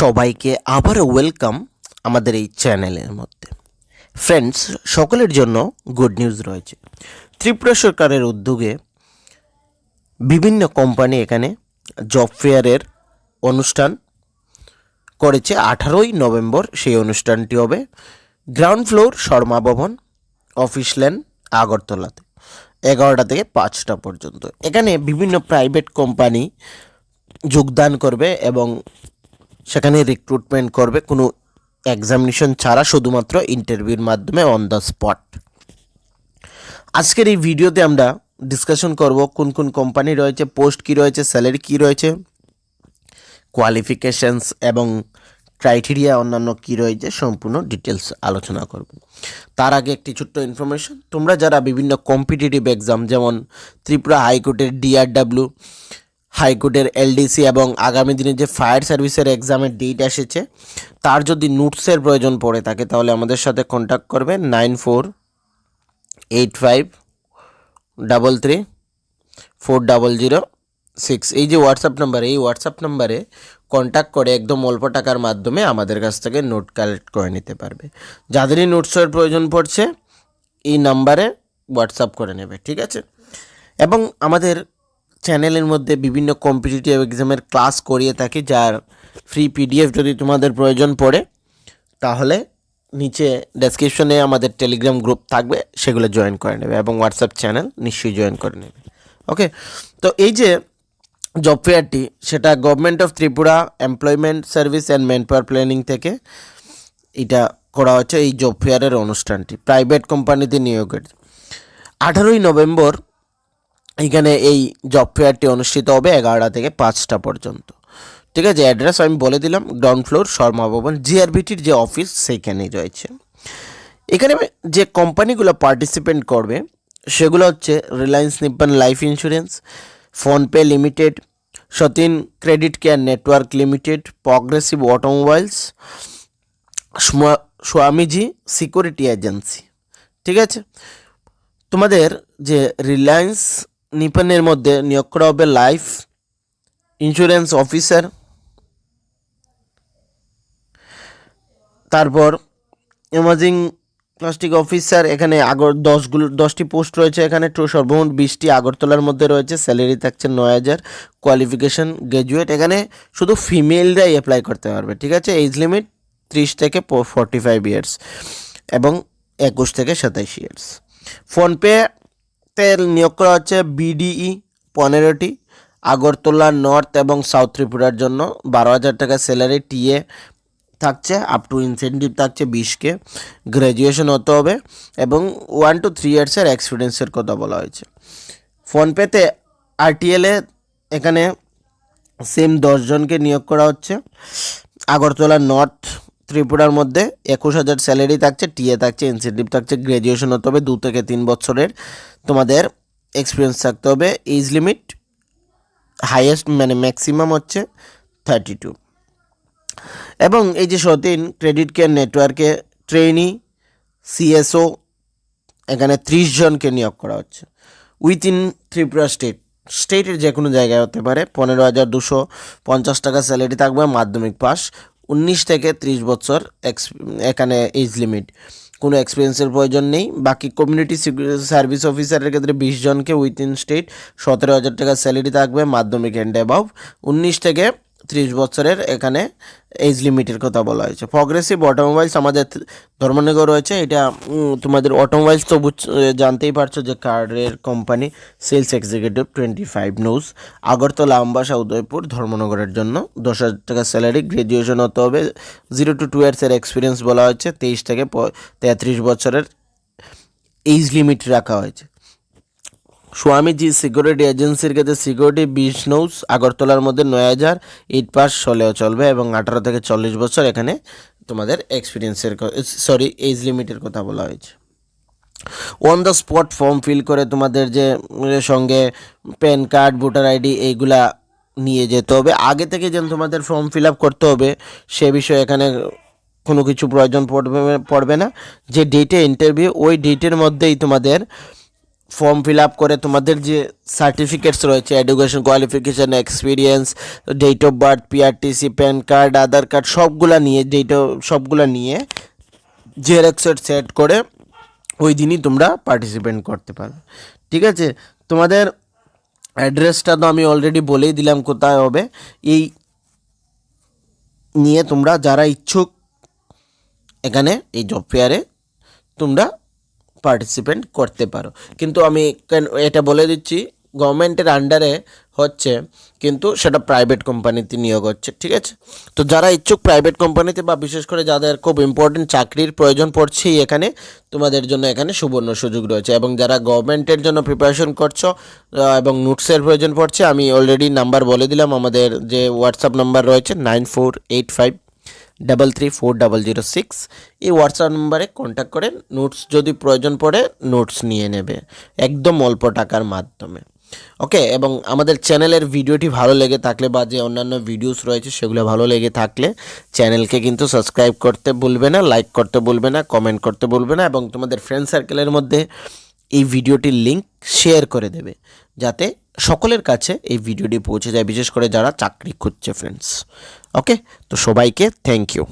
সবাইকে আবারও ওয়েলকাম আমাদের এই চ্যানেলের মধ্যে। ফ্রেন্ডস সকলের জন্য গুড নিউজ রয়েছে। ত্রিপুরা সরকারের উদ্যোগে বিভিন্ন কোম্পানি এখানে জব ফেয়ারের অনুষ্ঠান করেছে। আঠারোই নভেম্বর সেই অনুষ্ঠানটি হবে। গ্রাউন্ড ফ্লোর শর্মা ভবন অফিস ল্যান্ড আগরতলাতে, এগারোটা থেকে পাঁচটা পর্যন্ত। এখানে বিভিন্ন প্রাইভেট কোম্পানি যোগদান করবে এবং সেখানে রিক্রুটমেন্ট করবে কোনো এক্সামিনেশন ছাড়া শুধুমাত্র ইন্টারভিউর মাধ্যমে অন দ্য স্পট আজকের এই ভিডিওতে আমরা ডিসকাশন করব কোন কোন কোম্পানি রয়েছে পোস্ট কী রয়েছে স্যালারি কী রয়েছে কোয়ালিফিকেশানস এবং ক্রাইটেরিয়া অন্যান্য কী রয়েছে সম্পূর্ণ ডিটেলস আলোচনা করব। তার আগে একটি ছোট্ট ইনফরমেশন তোমরা যারা বিভিন্ন কম্পিটিটিভ এক্সাম যেমন ত্রিপুরা হাইকোর্টের ডিআরডাব্লিউ হাইকোর্টের এলডিসি এবং আগামী দিনে যে ফায়ার সার্ভিসের এক্সামের ডেট এসেছে, তার যদি নোটসের প্রয়োজন পড়ে থাকে, তাহলে আমাদের সাথে কন্ট্যাক্ট করবে nine four eight five double three four double zero six. এই যে হোয়াটসঅ্যাপ নাম্বার এই হোয়াটসঅ্যাপ নাম্বারে কন্ট্যাক্ট করে একদম অল্প টাকার মাধ্যমে আমাদের কাছ থেকে নোট কালেক্ট করে নিতে পারবে। যাদেরই নোটসের প্রয়োজন পড়ছে, এই নাম্বারে হোয়াটসঅ্যাপ করে নেবে, ঠিক আছে? এবং আমাদের চ্যানেলের মধ্যে বিভিন্ন কম্পিটিটিভ এক্সামের ক্লাস করিয়ে থাকি, যার ফ্রি পিডিএফ যদি তোমাদের প্রয়োজন পড়ে, তাহলে নিচে ডেসক্রিপশনে আমাদের টেলিগ্রাম গ্রুপ থাকবে, সেগুলো জয়েন করে নেবে এবং হোয়াটসঅ্যাপ চ্যানেল নিশ্চয়ই জয়েন করে নেবে। ওকে তো এই যে জব ফেয়ারটি সেটা government of Tripura employment service and man power planning থেকে এটা করা হচ্ছে এই জব ফেয়ারের অনুষ্ঠানটি প্রাইভেট কোম্পানিতে নিয়োগের। আঠারোই নভেম্বর এখানে এই জব ফেয়ারটি অনুষ্ঠিত হবে এগারোটা থেকে পাঁচটা পর্যন্ত। ঠিক আছে অ্যাড্রেস আমি বলে দিলাম গ্রাউন্ড ফ্লোর শর্মা ভবন জিআরবিটির যে অফিস সেইখানেই রয়েছে। এখানে যে কোম্পানিগুলো পার্টিসিপেন্ট করবে, সেগুলো হচ্ছে Reliance Nippon life insurance PhonePe limited Satin credit care network limited progressive automobiles Swamiji security agency ঠিক আছে? তোমাদের যে রিলায়েন্স নিপনের মধ্যে নিয়োগ করা হবে লাইফ ইন্স্যুরেন্স অফিসার। তারপর এমার্জিং প্লাস্টিক অফিসার, এখানে আগর দশগুলো দশটি পোস্ট রয়েছে এখানে। তো সর্বমোট বিশটি আগরতলার মধ্যে রয়েছে। স্যালারি থাকছে নয় হাজার। কোয়ালিফিকেশন গ্র্যাজুয়েট এখানে শুধু ফিমেলরাই অ্যাপ্লাই করতে পারবে, ঠিক আছে? এজ লিমিট ত্রিশ থেকে ফর্টি ফাইভ ইয়ার্স এবং একুশ থেকে সাতাইশ ইয়ার্স ফোনপে তে নিয়োগ করা হচ্ছে বিডিই পনেরোটি, আগরতলা নর্থ এবং সাউথ ত্রিপুরার জন্য বারো হাজার টাকা স্যালারি, টিএ থাকছে আপ টু ইনসেন্টিভ থাকছে বিশকে। গ্র্যাজুয়েশন হতে হবে এবং ওয়ান টু থ্রি ইয়ার্সের এক্সপিরিয়েন্সের কথা বলা হয়েছে। ফোনপেতে আরটিএলে এখানে সেম দশজনকে নিয়োগ করা হচ্ছে। আগরতলা নর্থ ত্রিপুরার মধ্যে একুশ হাজার স্যালারি থাকছে টিএ থাকছে, ইনসেন্টিভ থাকছে, গ্র্যাজুয়েশন হতে হবে, দু থেকে তিন বছরের তোমাদের এক্সপিরিয়েন্স থাকতে হবে। এজ লিমিট হাইয়েস্ট মানে ম্যাক্সিমাম হচ্ছে থার্টি টু এবং এই যে সতীন ক্রেডিট কেয়ার নেটওয়ার্কে ট্রেনি সিএসও এখানে ত্রিশ জনকে নিয়োগ করা হচ্ছে। উইথ ইন ত্রিপুরা স্টেট স্টেটের যে কোনো জায়গায় হতে পারে, পনেরো হাজার দুশো পঞ্চাশ টাকা স্যালারি থাকবে, মাধ্যমিক পাস উনিশ থেকে ত্রিশ বছর এখানে এজ লিমিট কোনো এক্সপিরিয়েন্সের প্রয়োজন নেই। বাকি কমিউনিটি সার্ভিস অফিসারের ক্ষেত্রে বিশ জনকে উইথ ইন স্টেট সতেরো হাজার টাকা স্যালারি থাকবে মাধ্যমিক অ্যান্ড অ্যাবাভ উনিশ থেকে ত্রিশ বছরের এখানে এজ লিমিটের কথা বলা হয়েছে। প্রগ্রেসিভ অটোমোবাইলস আমাদের ধর্মনগর রয়েছে, এটা তোমাদের অটোমোবাইলস তো জানতেই পারছ যে কারের company sales executive twenty five news Agartala, Ambassa, Udaipur ধর্মনগরের জন্য। দশ হাজার টাকা স্যালারি গ্র্যাজুয়েশন হতে হবে। জিরো টু টু ইয়ার্সের এক্সপিরিয়েন্স বলা হয়েছে, তেইশ থেকে তেত্রিশ বছরের এজ লিমিট রাখা হয়েছে। স্বামীজি সিকিউরিটি এজেন্সির কাছে সিকিউরিটি বিশ নৌস আগরতলার মধ্যে নয় হাজার এইট পাস হলেও চলবে এবং আঠারো থেকে চল্লিশ বছর এখানে তোমাদের এক্সপিরিয়েন্সের সরি এজ লিমিটের কথা বলা হয়েছে। On the spot form fill করে তোমাদের যে সঙ্গে প্যান কার্ড ভোটার আইডি এইগুলা নিয়ে যেতে হবে। আগে থেকে যেন তোমাদের ফর্ম ফিল আপ করতে হবে, সে বিষয়ে এখানে কোনো কিছু প্রয়োজন পড়বে পড়বে না। যে ডেটে ইন্টারভিউ ওই ডেটের মধ্যেই তোমাদের ফর্ম ফিল আপ করে তোমাদের যে সার্টিফিকেটস রয়েছে education qualification experience date of birth PRTC PAN card Aadhaar card সবগুলা নিয়ে ডেট সবগুলা নিয়ে জেরক্সের সেট করে ওই দিনই তোমরা পার্টিসিপেট করতে পারো। ঠিক আছে? তোমাদের অ্যাড্রেসটা তো আমি অলরেডি বলেই দিলাম কোথায় হবে। এই নিয়ে তোমরা যারা ইচ্ছুক এখানে, এই জব ফেয়ারে তোমরা পার্টিসিপেন্ট করতে পারো। কিন্তু আমি এটা বলে দিচ্ছি গভর্নমেন্টের আন্ডারে হচ্ছে কিন্তু সেটা প্রাইভেট কোম্পানিতে নিয়োগ হচ্ছে, ঠিক আছে? তো যারা ইচ্ছুক প্রাইভেট কোম্পানিতে বা বিশেষ করে যাদের খুব ইম্পর্টেন্ট চাকরির প্রয়োজন পড়ছেই এখানে, তোমাদের জন্য এখানে সুবর্ণ সুযোগ রয়েছে এবং যারা গভর্নমেন্টের জন্য প্রিপারেশন করছ এবং নোটসের প্রয়োজন পড়ছে, আমি অলরেডি নাম্বার বলে দিলাম, আমাদের যে হোয়াটসঅ্যাপ নাম্বার রয়েছে nine four eight five double three four double zero six এই হোয়াটসঅ্যাপ নম্বরে কন্ট্যাক্ট করে নোটস যদি প্রয়োজন পড়ে নোটস নিয়ে নেবে। একদম অল্প টাকার মাধ্যমে। ওকে এবং আমাদের চ্যানেলের ভিডিওটি ভালো লেগে থাকলে বা যে অন্যান্য ভিডিওস রয়েছে সেগুলো ভালো লেগে থাকলে চ্যানেলকে কিন্তু সাবস্ক্রাইব করতে ভুলবে না লাইক করতে ভুলবে না কমেন্ট করতে ভুলবে না, এবং তোমাদের ফ্রেন্ড সার্কেলের মধ্যে এই ভিডিওটির লিংক শেয়ার করে দেবে, যাতে সকলের কাছে এই ভিডিওটি পৌঁছে যায়, বিশেষ করে যারা চাকরি খুঁজছে ফ্রেন্ডস ওকে তো সবাইকে থ্যাংক ইউ